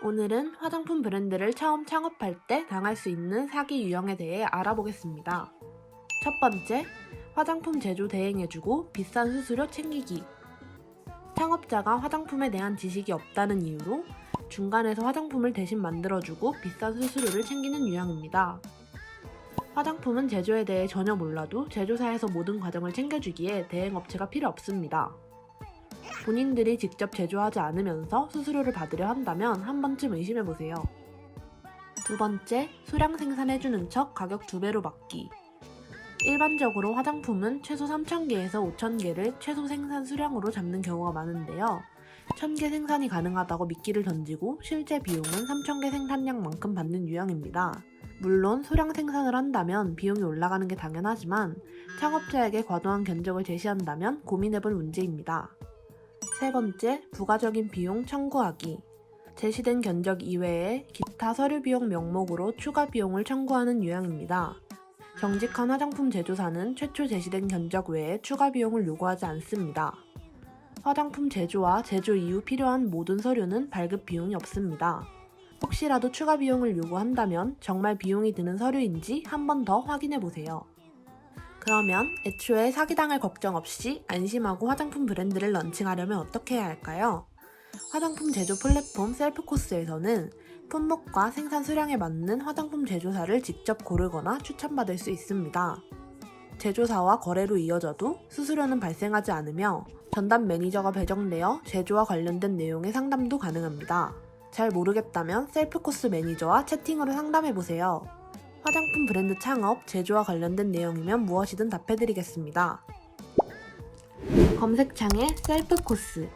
오늘은 화장품 브랜드를 처음 창업할 때 당할 수 있는 사기 유형에 대해 알아보겠습니다. 첫 번째, 화장품 제조 대행해주고 비싼 수수료 챙기기. 창업자가 화장품에 대한 지식이 없다는 이유로 중간에서 화장품을 대신 만들어주고 비싼 수수료를 챙기는 유형입니다. 화장품은 제조에 대해 전혀 몰라도 제조사에서 모든 과정을 챙겨주기에 대행업체가 필요 없습니다. 본인들이 직접 제조하지 않으면서 수수료를 받으려 한다면 한 번쯤 의심해보세요. 두 번째, 수량 생산해주는 척 가격 두 배로 받기. 일반적으로 화장품은 최소 3,000개에서 5,000개를 최소 생산 수량으로 잡는 경우가 많은데요. 1,000개 생산이 가능하다고 미끼를 던지고 실제 비용은 3,000개 생산량만큼 받는 유형입니다. 물론 소량 생산을 한다면 비용이 올라가는 게 당연하지만 창업자에게 과도한 견적을 제시한다면 고민해볼 문제입니다. 세 번째, 부가적인 비용 청구하기. 제시된 견적 이외에 기타 서류 비용 명목으로 추가 비용을 청구하는 유형입니다. 정직한 화장품 제조사는 최초 제시된 견적 외에 추가 비용을 요구하지 않습니다. 화장품 제조와 제조 이후 필요한 모든 서류는 발급 비용이 없습니다. 혹시라도 추가 비용을 요구한다면 정말 비용이 드는 서류인지 한 번 더 확인해 보세요. 그러면 애초에 사기당할 걱정 없이 안심하고 화장품 브랜드를 런칭하려면 어떻게 해야 할까요? 화장품 제조 플랫폼 셀프코스에서는 품목과 생산 수량에 맞는 화장품 제조사를 직접 고르거나 추천받을 수 있습니다. 제조사와 거래로 이어져도 수수료는 발생하지 않으며 전담 매니저가 배정되어 제조와 관련된 내용의 상담도 가능합니다. 잘 모르겠다면 셀프코스 매니저와 채팅으로 상담해보세요. 화장품 브랜드 창업, 제조와 관련된 내용이면 무엇이든 답해드리겠습니다. 검색창에 셀프 코스,